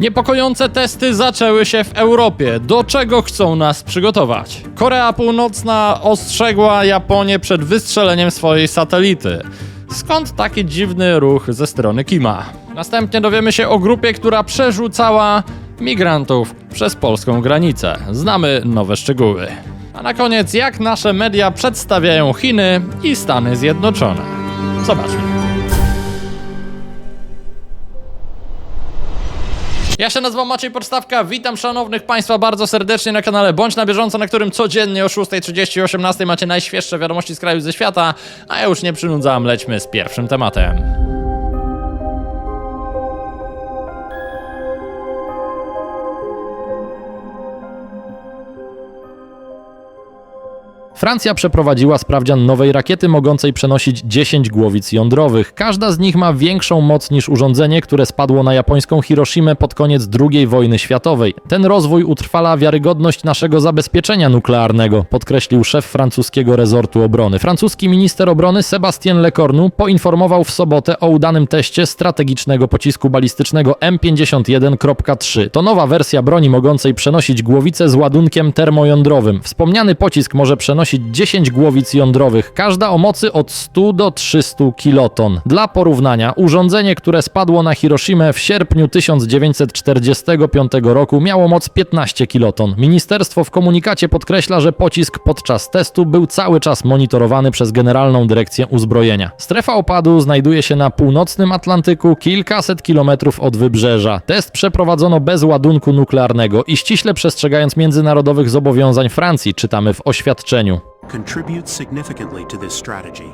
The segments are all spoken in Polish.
Niepokojące testy zaczęły się w Europie. Do czego chcą nas przygotować? Korea Północna ostrzegła Japonię przed wystrzeleniem swojej satelity. Skąd taki dziwny ruch ze strony Kima? Następnie dowiemy się o grupie, która przerzucała migrantów przez polską granicę. Znamy nowe szczegóły. A na koniec, jak nasze media przedstawiają Chiny i Stany Zjednoczone. Zobaczmy. Ja się nazywam Maciej Podstawka, witam szanownych Państwa bardzo serdecznie na kanale Bądź na bieżąco, na którym codziennie o 6.30 i 18.00 macie najświeższe wiadomości z kraju ze świata, a ja już nie przynudzam, lećmy z pierwszym tematem. Francja przeprowadziła sprawdzian nowej rakiety mogącej przenosić 10 głowic jądrowych. Każda z nich ma większą moc niż urządzenie, które spadło na japońską Hiroshimę pod koniec II wojny światowej. Ten rozwój utrwala wiarygodność naszego zabezpieczenia nuklearnego, podkreślił szef francuskiego rezortu obrony. Francuski minister obrony Sébastien Lecornu poinformował w sobotę o udanym teście strategicznego pocisku balistycznego M51.3. To nowa wersja broni mogącej przenosić głowice z ładunkiem termojądrowym. Wspomniany pocisk może przenosić 10 głowic jądrowych, każda o mocy od 100 do 300 kiloton. Dla porównania, urządzenie, które spadło na Hiroshimę w sierpniu 1945 roku miało moc 15 kiloton. Ministerstwo w komunikacie podkreśla, że pocisk podczas testu był cały czas monitorowany przez Generalną Dyrekcję Uzbrojenia. Strefa opadu znajduje się na północnym Atlantyku, kilkaset kilometrów od wybrzeża. Test przeprowadzono bez ładunku nuklearnego i ściśle przestrzegając międzynarodowych zobowiązań Francji, czytamy w oświadczeniu. Significantly to this strategy.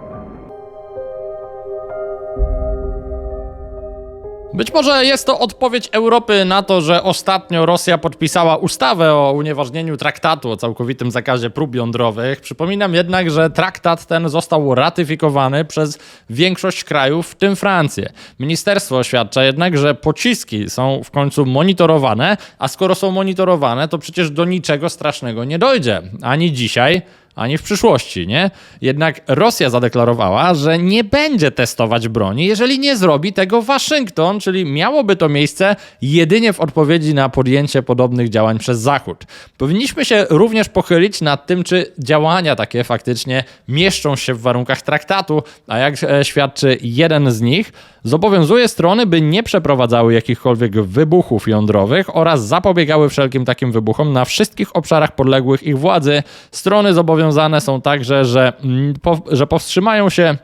Być może jest to odpowiedź Europy na to, że ostatnio Rosja podpisała ustawę o unieważnieniu traktatu o całkowitym zakazie prób jądrowych. Przypominam jednak, że traktat ten został ratyfikowany przez większość krajów, w tym Francję. Ministerstwo oświadcza jednak, że pociski są w końcu monitorowane, a skoro są monitorowane, to przecież do niczego strasznego nie dojdzie. Ani dzisiaj, ani w przyszłości, nie? Jednak Rosja zadeklarowała, że nie będzie testować broni, jeżeli nie zrobi tego Waszyngton, czyli miałoby to miejsce jedynie w odpowiedzi na podjęcie podobnych działań przez Zachód. Powinniśmy się również pochylić nad tym, czy działania takie faktycznie mieszczą się w warunkach traktatu, a jak e, świadczy jeden z nich, zobowiązuje strony, by nie przeprowadzały jakichkolwiek wybuchów jądrowych oraz zapobiegały wszelkim takim wybuchom na wszystkich obszarach podległych ich władzy. Strony zobowiązane są także, że, mm, że powstrzymają się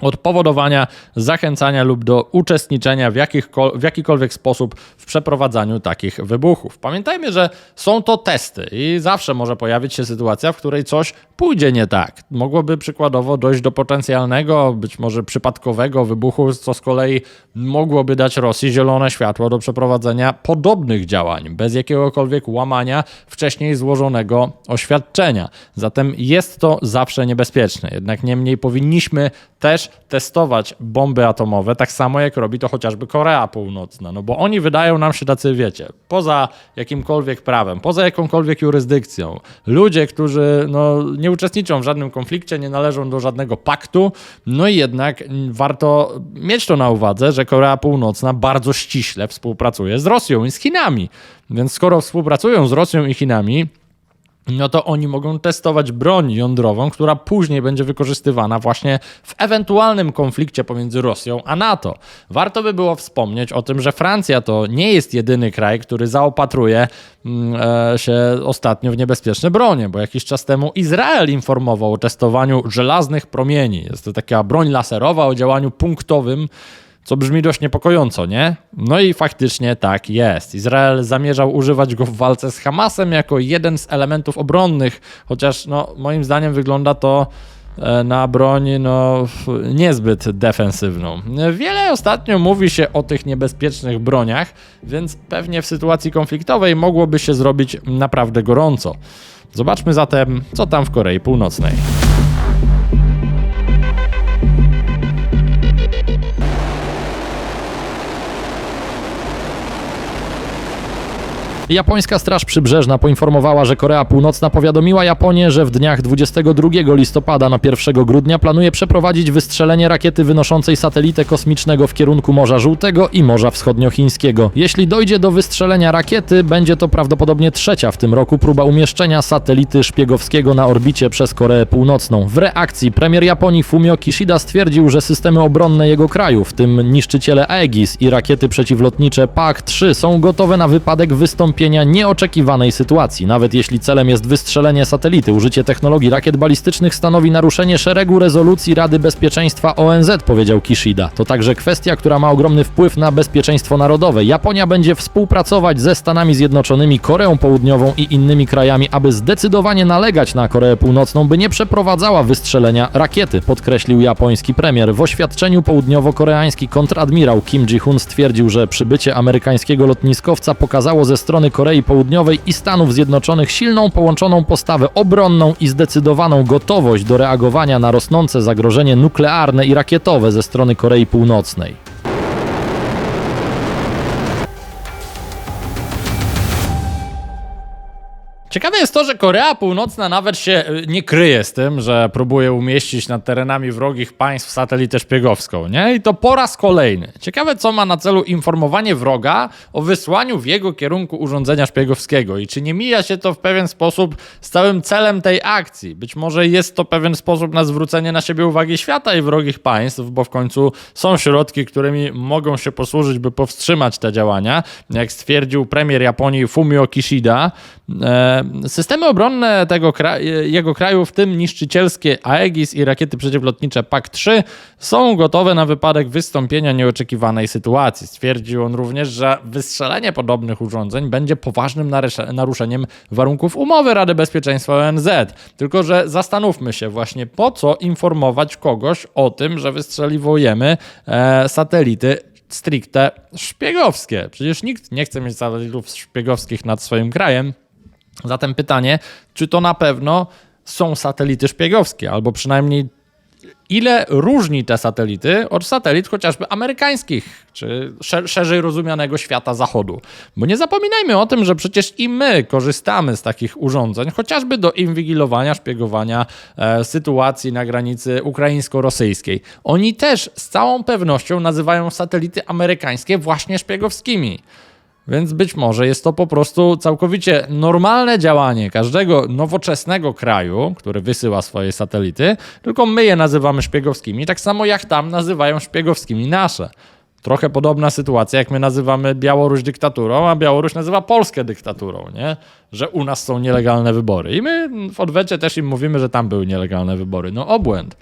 od powodowania, zachęcania lub do uczestniczenia w, w jakikolwiek sposób w przeprowadzaniu takich wybuchów. Pamiętajmy, że są to testy i zawsze może pojawić się sytuacja, w której coś pójdzie nie tak. Mogłoby przykładowo dojść do potencjalnego, być może przypadkowego wybuchu, co z kolei mogłoby dać Rosji zielone światło do przeprowadzenia podobnych działań, bez jakiegokolwiek łamania wcześniej złożonego oświadczenia. Zatem jest to zawsze niebezpieczne. Jednak niemniej powinniśmy też testować bomby atomowe, tak samo jak robi to chociażby Korea Północna, no bo oni wydają nam się tacy, wiecie, poza jakimkolwiek prawem, poza jakąkolwiek jurysdykcją. Ludzie, którzy no, nie uczestniczą w żadnym konflikcie, nie należą do żadnego paktu, no i jednak warto mieć to na uwadze, że Korea Północna bardzo ściśle współpracuje z Rosją i z Chinami. Więc skoro współpracują z Rosją i Chinami, no to oni mogą testować broń jądrową, która później będzie wykorzystywana właśnie w ewentualnym konflikcie pomiędzy Rosją a NATO. Warto by było wspomnieć o tym, że Francja to nie jest jedyny kraj, który zaopatruje mm, e, się ostatnio w niebezpieczne bronie, bo jakiś czas temu Izrael informował o testowaniu żelaznych promieni. Jest to taka broń laserowa o działaniu punktowym co brzmi dość niepokojąco, nie? No i faktycznie tak jest. Izrael zamierzał używać go w walce z Hamasem jako jeden z elementów obronnych, chociaż no, moim zdaniem wygląda to e, na broń no, niezbyt defensywną. Wiele ostatnio mówi się o tych niebezpiecznych broniach, więc pewnie w sytuacji konfliktowej mogłoby się zrobić naprawdę gorąco. Zobaczmy zatem, co tam w Korei Północnej. Japońska Straż Przybrzeżna poinformowała, że Korea Północna powiadomiła Japonię, że w dniach 22 listopada na 1 grudnia planuje przeprowadzić wystrzelenie rakiety wynoszącej satelitę kosmicznego w kierunku Morza Żółtego i Morza Wschodniochińskiego. Jeśli dojdzie do wystrzelenia rakiety, będzie to prawdopodobnie trzecia w tym roku próba umieszczenia satelity szpiegowskiego na orbicie przez Koreę Północną. W reakcji premier Japonii Fumio Kishida stwierdził, że systemy obronne jego kraju, w tym niszczyciele Aegis i rakiety przeciwlotnicze PAK-3 są gotowe na wypadek wystąpienia nieoczekiwanej sytuacji. Nawet jeśli celem jest wystrzelenie satelity, użycie technologii rakiet balistycznych stanowi naruszenie szeregu rezolucji Rady Bezpieczeństwa ONZ, powiedział Kishida. To także kwestia, która ma ogromny wpływ na bezpieczeństwo narodowe. Japonia będzie współpracować ze Stanami Zjednoczonymi, Koreą Południową i innymi krajami, aby zdecydowanie nalegać na Koreę Północną, by nie przeprowadzała wystrzelenia rakiety, podkreślił japoński premier. W oświadczeniu południowo-koreański kontradmirał Kim Ji-hun stwierdził, że przybycie amerykańskiego lotniskowca pokazało ze strony Korei Południowej i Stanów Zjednoczonych silną połączoną postawę obronną i zdecydowaną gotowość do reagowania na rosnące zagrożenie nuklearne i rakietowe ze strony Korei Północnej. Ciekawe jest to, że Korea Północna nawet się y, nie kryje z tym, że próbuje umieścić nad terenami wrogich państw satelitę szpiegowską, nie? I to po raz kolejny. Ciekawe, co ma na celu informowanie wroga o wysłaniu w jego kierunku urządzenia szpiegowskiego i czy nie mija się to w pewien sposób z całym celem tej akcji. Być może jest to pewien sposób na zwrócenie na siebie uwagi świata i wrogich państw, bo w końcu są środki, którymi mogą się posłużyć, by powstrzymać te działania. Jak stwierdził premier Japonii Fumio Kishida, e, systemy obronne tego kra jego kraju, w tym niszczycielskie Aegis i rakiety przeciwlotnicze PAK-3, są gotowe na wypadek wystąpienia nieoczekiwanej sytuacji. Stwierdził on również, że wystrzelenie podobnych urządzeń będzie poważnym naruszeniem warunków umowy Rady Bezpieczeństwa ONZ. Tylko, że zastanówmy się właśnie, po co informować kogoś o tym, że wystrzeliwujemy e, satelity stricte szpiegowskie. Przecież nikt nie chce mieć satelitów szpiegowskich nad swoim krajem. Zatem pytanie, czy to na pewno są satelity szpiegowskie, albo przynajmniej ile różni te satelity od satelit chociażby amerykańskich, czy szer- szerzej rozumianego świata zachodu. Bo nie zapominajmy o tym, że przecież i my korzystamy z takich urządzeń, chociażby do inwigilowania, szpiegowania e, sytuacji na granicy ukraińsko-rosyjskiej. Oni też z całą pewnością nazywają satelity amerykańskie właśnie szpiegowskimi. Więc być może jest to po prostu całkowicie normalne działanie każdego nowoczesnego kraju, który wysyła swoje satelity, tylko my je nazywamy szpiegowskimi, tak samo jak tam nazywają szpiegowskimi nasze. Trochę podobna sytuacja, jak my nazywamy Białoruś dyktaturą, a Białoruś nazywa Polskę dyktaturą, nie? Że u nas są nielegalne wybory. I my w odwecie też im mówimy, że tam były nielegalne wybory. No obłęd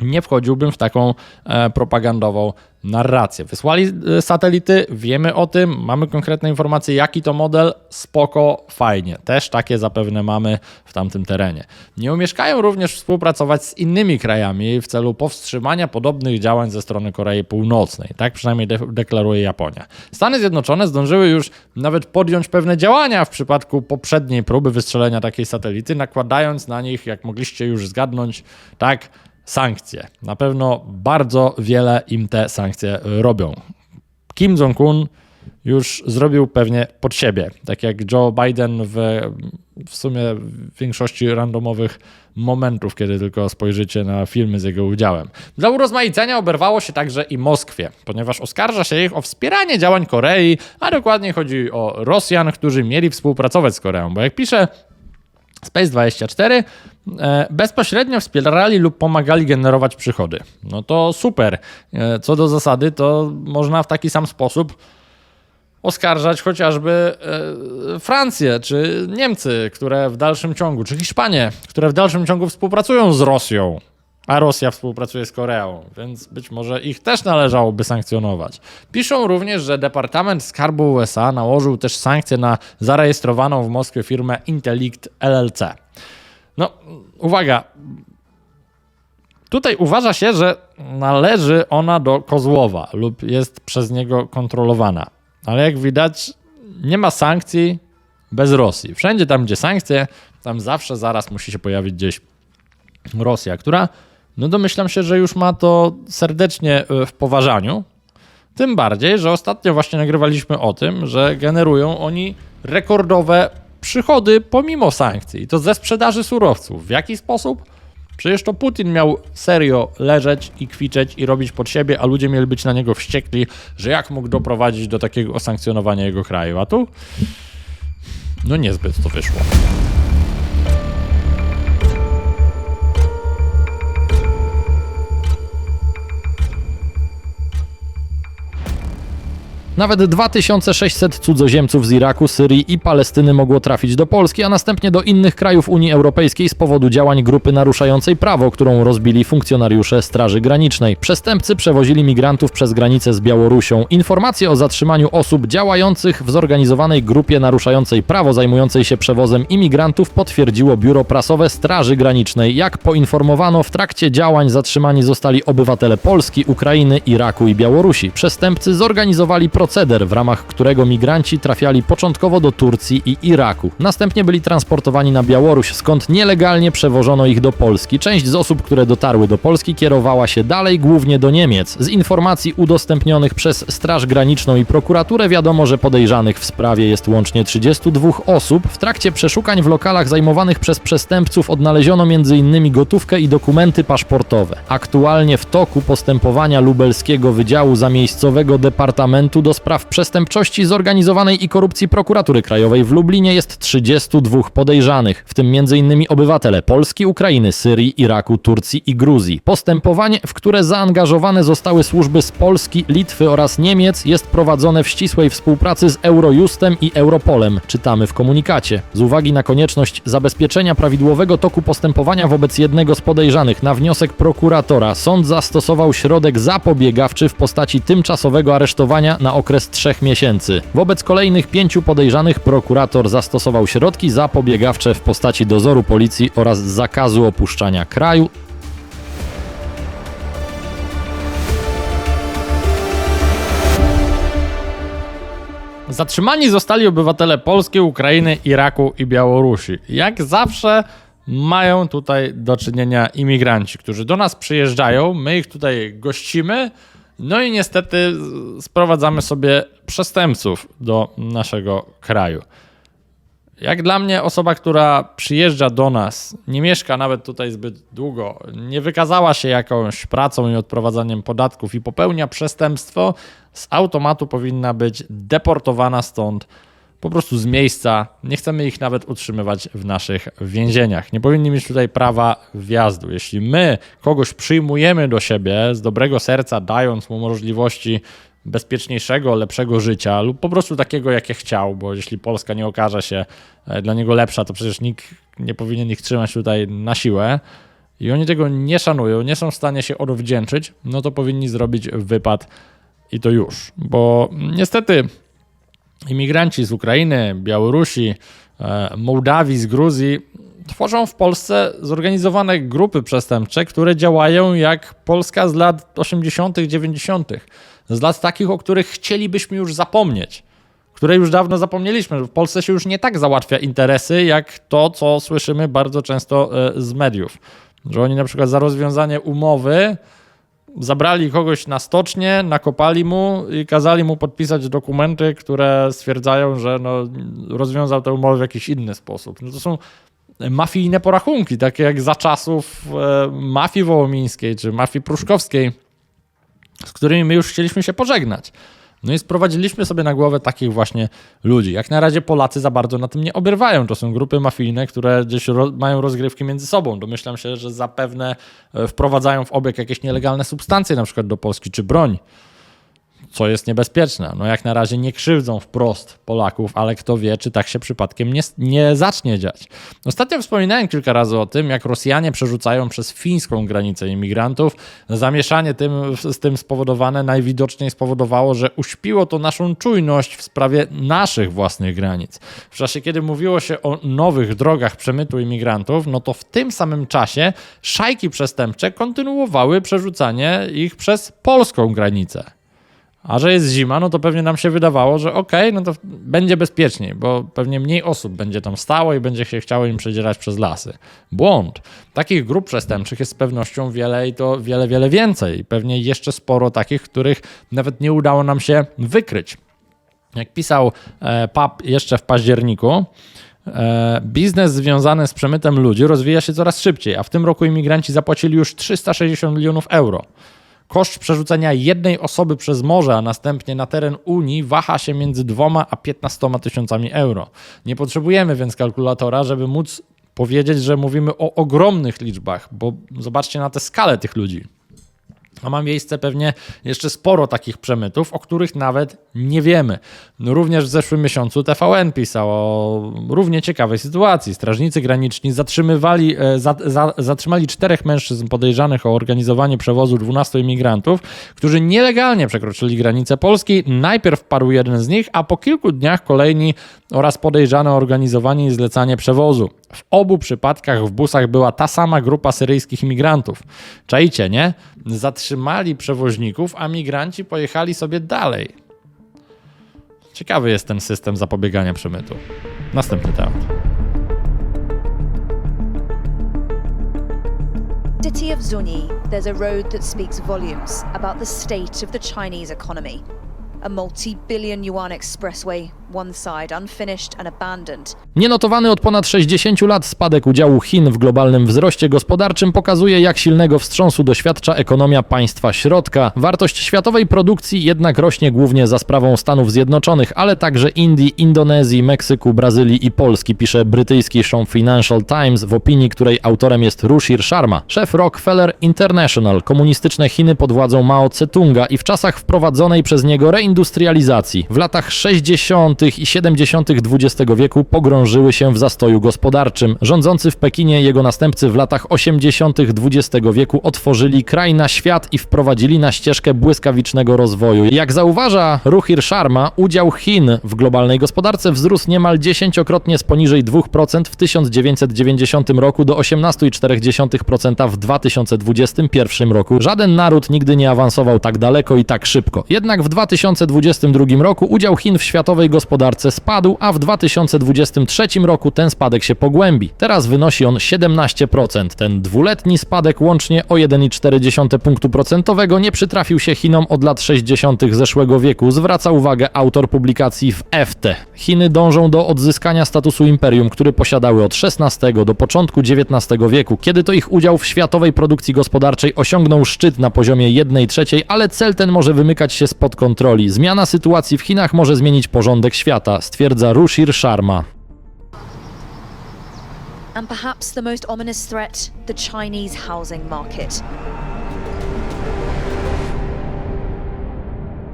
nie wchodziłbym w taką e, propagandową narrację. Wysłali e, satelity, wiemy o tym, mamy konkretne informacje, jaki to model, spoko, fajnie. Też takie zapewne mamy w tamtym terenie. Nie umieszkają również współpracować z innymi krajami w celu powstrzymania podobnych działań ze strony Korei Północnej. Tak przynajmniej de- deklaruje Japonia. Stany Zjednoczone zdążyły już nawet podjąć pewne działania w przypadku poprzedniej próby wystrzelenia takiej satelity, nakładając na nich, jak mogliście już zgadnąć, tak, sankcje. Na pewno bardzo wiele im te sankcje robią. Kim Jong-un już zrobił pewnie pod siebie. Tak jak Joe Biden w, w sumie większości randomowych momentów, kiedy tylko spojrzycie na filmy z jego udziałem. Dla urozmaicenia oberwało się także i Moskwie, ponieważ oskarża się ich o wspieranie działań Korei, a dokładnie chodzi o Rosjan, którzy mieli współpracować z Koreą. Bo jak pisze Space24 e, bezpośrednio wspierali lub pomagali generować przychody. No to super. E, Co do zasady, to można w taki sam sposób oskarżać chociażby e, Francję czy Niemcy, które w dalszym ciągu, czy Hiszpanię, które w dalszym ciągu współpracują z Rosją, a Rosja współpracuje z Koreą, więc być może ich też należałoby sankcjonować. Piszą również, że Departament Skarbu USA nałożył też sankcje na zarejestrowaną w Moskwie firmę Intellect LLC. No, uwaga. Tutaj uważa się, że należy ona do Kozłowa lub jest przez niego kontrolowana. Ale jak widać, nie ma sankcji bez Rosji. Wszędzie tam, gdzie sankcje, tam zawsze zaraz musi się pojawić gdzieś Rosja, która, no domyślam się, że już ma to serdecznie e, w poważaniu. Tym bardziej, że ostatnio właśnie nagrywaliśmy o tym, że generują oni rekordowe przychody pomimo sankcji. I to ze sprzedaży surowców. W jaki sposób? Przecież to Putin miał serio leżeć i kwiczeć i robić pod siebie, a ludzie mieli być na niego wściekli, że jak mógł doprowadzić do takiego osankcjonowania jego kraju. A tu? No niezbyt to wyszło. Nawet 2600 cudzoziemców z Iraku, Syrii i Palestyny mogło trafić do Polski, a następnie do innych krajów Unii Europejskiej z powodu działań grupy naruszającej prawo, którą rozbili funkcjonariusze Straży Granicznej. Przestępcy przewozili migrantów przez granicę z Białorusią. Informacje o zatrzymaniu osób działających w zorganizowanej grupie naruszającej prawo zajmującej się przewozem imigrantów potwierdziło biuro prasowe Straży Granicznej. Jak poinformowano, w trakcie działań zatrzymani zostali obywatele Polski, Ukrainy, Iraku i Białorusi. Przestępcy zorganizowali proceder, w ramach którego migranci trafiali początkowo do Turcji i Iraku. Następnie byli transportowani na Białoruś, skąd nielegalnie przewożono ich do Polski. Część z osób, które dotarły do Polski, kierowała się dalej głównie do Niemiec. Z informacji udostępnionych przez Straż Graniczną i prokuraturę wiadomo, że podejrzanych w sprawie jest łącznie 32 osób. W trakcie przeszukań w lokalach zajmowanych przez przestępców odnaleziono m.in. gotówkę i dokumenty paszportowe. Aktualnie w toku postępowania lubelskiego Wydziału Zamiejscowego Departamentu do spraw przestępczości zorganizowanej i korupcji Prokuratury Krajowej w Lublinie jest 32 podejrzanych, w tym m.in. obywatele Polski, Ukrainy, Syrii, Iraku, Turcji i Gruzji. Postępowanie, w które zaangażowane zostały służby z Polski, Litwy oraz Niemiec, jest prowadzone w ścisłej współpracy z Eurojustem i Europolem, czytamy w komunikacie. Z uwagi na konieczność zabezpieczenia prawidłowego toku postępowania wobec jednego z podejrzanych na wniosek prokuratora, sąd zastosował środek zapobiegawczy w postaci tymczasowego aresztowania na okres trzech miesięcy. Wobec kolejnych pięciu podejrzanych prokurator zastosował środki zapobiegawcze w postaci dozoru policji oraz zakazu opuszczania kraju. Zatrzymani zostali obywatele Polski, Ukrainy, Iraku i Białorusi. Jak zawsze mają tutaj do czynienia imigranci, którzy do nas przyjeżdżają, my ich tutaj gościmy, no i niestety sprowadzamy sobie przestępców do naszego kraju. Jak dla mnie osoba, która przyjeżdża do nas, nie mieszka nawet tutaj zbyt długo, nie wykazała się jakąś pracą i odprowadzaniem podatków i popełnia przestępstwo, z automatu powinna być deportowana stąd po prostu z miejsca. Nie chcemy ich nawet utrzymywać w naszych więzieniach. Nie powinni mieć tutaj prawa wjazdu. Jeśli my kogoś przyjmujemy do siebie z dobrego serca, dając mu możliwości bezpieczniejszego, lepszego życia lub po prostu takiego, jakie chciał, bo jeśli Polska nie okaże się e, dla niego lepsza, to przecież nikt nie powinien ich trzymać tutaj na siłę i oni tego nie szanują, nie są w stanie się odwdzięczyć, no to powinni zrobić wypad i to już, bo niestety imigranci z Ukrainy, Białorusi, e, Mołdawii, z Gruzji tworzą w Polsce zorganizowane grupy przestępcze, które działają jak Polska z lat 80., 90., z lat takich, o których chcielibyśmy już zapomnieć, które już dawno zapomnieliśmy. W Polsce się już nie tak załatwia interesy, jak to, co słyszymy bardzo często e, z mediów. Że oni na przykład za rozwiązanie umowy zabrali kogoś na stocznie, nakopali mu i kazali mu podpisać dokumenty, które stwierdzają, że no, rozwiązał tę umowę w jakiś inny sposób. No to są mafijne porachunki, takie jak za czasów e, mafii wołomińskiej czy mafii pruszkowskiej, z którymi my już chcieliśmy się pożegnać. No i sprowadziliśmy sobie na głowę takich właśnie ludzi. Jak na razie Polacy za bardzo na tym nie oberwają. To są grupy mafijne, które gdzieś ro mają rozgrywki między sobą. Domyślam się, że zapewne e, wprowadzają w obieg jakieś nielegalne substancje, na przykład do Polski, czy broń co jest niebezpieczne. No jak na razie nie krzywdzą wprost Polaków, ale kto wie, czy tak się przypadkiem nie, nie zacznie dziać. Ostatnio wspominałem kilka razy o tym, jak Rosjanie przerzucają przez fińską granicę imigrantów. Zamieszanie tym, z tym spowodowane najwidoczniej spowodowało, że uśpiło to naszą czujność w sprawie naszych własnych granic. W czasie, kiedy mówiło się o nowych drogach przemytu imigrantów, no to w tym samym czasie szajki przestępcze kontynuowały przerzucanie ich przez polską granicę. A że jest zima, no to pewnie nam się wydawało, że okej, okay, no to będzie bezpieczniej, bo pewnie mniej osób będzie tam stało i będzie się chciało im przedzierać przez lasy. Błąd. Takich grup przestępczych jest z pewnością wiele i to wiele, wiele więcej. Pewnie jeszcze sporo takich, których nawet nie udało nam się wykryć. Jak pisał e, PAP jeszcze w październiku, e, biznes związany z przemytem ludzi rozwija się coraz szybciej, a w tym roku imigranci zapłacili już 360 milionów euro. Koszt przerzucenia jednej osoby przez morze, a następnie na teren Unii waha się między 2 a 15 tysiącami euro. Nie potrzebujemy więc kalkulatora, żeby móc powiedzieć, że mówimy o ogromnych liczbach, bo zobaczcie na tę skalę tych ludzi. A ma miejsce pewnie jeszcze sporo takich przemytów, o których nawet nie wiemy. No również w zeszłym miesiącu TVN pisał o równie ciekawej sytuacji. Strażnicy graniczni zatrzymywali, e, za, za, zatrzymali czterech mężczyzn podejrzanych o organizowanie przewozu 12 imigrantów, którzy nielegalnie przekroczyli granicę Polski. Najpierw wparł jeden z nich, a po kilku dniach kolejni oraz podejrzane o organizowanie i zlecanie przewozu. W obu przypadkach w busach była ta sama grupa syryjskich imigrantów. Czajcie, nie? Zatrzymali przewoźników, a migranci pojechali sobie dalej. Ciekawy jest ten system zapobiegania przemytu. Następny temat. city of Zuni, there's a road that speaks volumes about the state of the Chinese economy. A multi billion yuan expressway, Nienotowany od ponad 60 lat spadek udziału Chin w globalnym wzroście gospodarczym pokazuje, jak silnego wstrząsu doświadcza ekonomia państwa środka. Wartość światowej produkcji jednak rośnie głównie za sprawą Stanów Zjednoczonych, ale także Indii, Indonezji, Meksyku, Brazylii i Polski, pisze brytyjski Sean Financial Times, w opinii której autorem jest Rushir Sharma, szef Rockefeller International, komunistyczne Chiny pod władzą Mao Tse-tunga i w czasach wprowadzonej przez niego reindustrializacji. W latach 60. i 70. XX wieku pogrążyły się w zastoju gospodarczym. Rządzący w Pekinie jego następcy w latach 80. XX wieku otworzyli kraj na świat i wprowadzili na ścieżkę błyskawicznego rozwoju. Jak zauważa Ruchir Sharma, udział Chin w globalnej gospodarce wzrósł niemal dziesięciokrotnie z poniżej 2% w 1990 roku do 18,4% w 2021 roku. Żaden naród nigdy nie awansował tak daleko i tak szybko. Jednak w 2022 roku udział Chin w światowej gospodarce spadł, a w 2023 roku ten spadek się pogłębi. Teraz wynosi on 17%. Ten dwuletni spadek łącznie o 1,4 punktu procentowego nie przytrafił się Chinom od lat 60. zeszłego wieku, zwraca uwagę autor publikacji w EFTE. Chiny dążą do odzyskania statusu imperium, który posiadały od XVI do początku XIX wieku, kiedy to ich udział w światowej produkcji gospodarczej osiągnął szczyt na poziomie 1 trzeciej, ale cel ten może wymykać się spod kontroli. Zmiana sytuacji w Chinach może zmienić porządek świata, stwierdza Rushir Sharma. and perhaps the most ominous threat the Chinese housing market.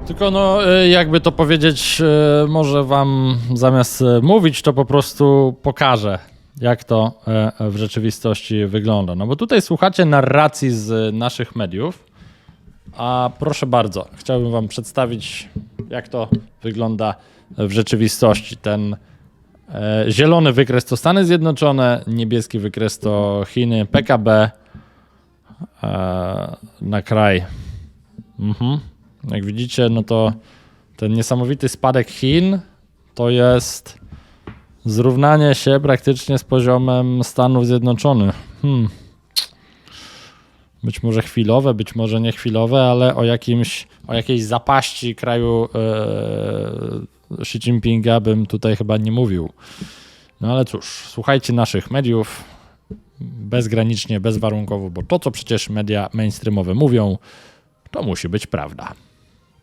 Tylko no, y, jakby to powiedzieć, y, może wam zamiast y, mówić, to po prostu pokażę, jak to e, w rzeczywistości wygląda. No bo tutaj słuchacie narracji z naszych mediów, a proszę bardzo, chciałbym wam przedstawić, jak to wygląda w rzeczywistości. Ten e, zielony wykres to Stany Zjednoczone, niebieski wykres to Chiny, PKB e, na kraj. Mhm. Jak widzicie, no to ten niesamowity spadek Chin to jest zrównanie się praktycznie z poziomem Stanów Zjednoczonych. Hmm. Być może chwilowe, być może nie chwilowe, ale o jakimś, o jakiejś zapaści kraju e, Xi Jinpinga bym tutaj chyba nie mówił. No ale cóż, słuchajcie naszych mediów bezgranicznie, bezwarunkowo, bo to, co przecież media mainstreamowe mówią, to musi być prawda.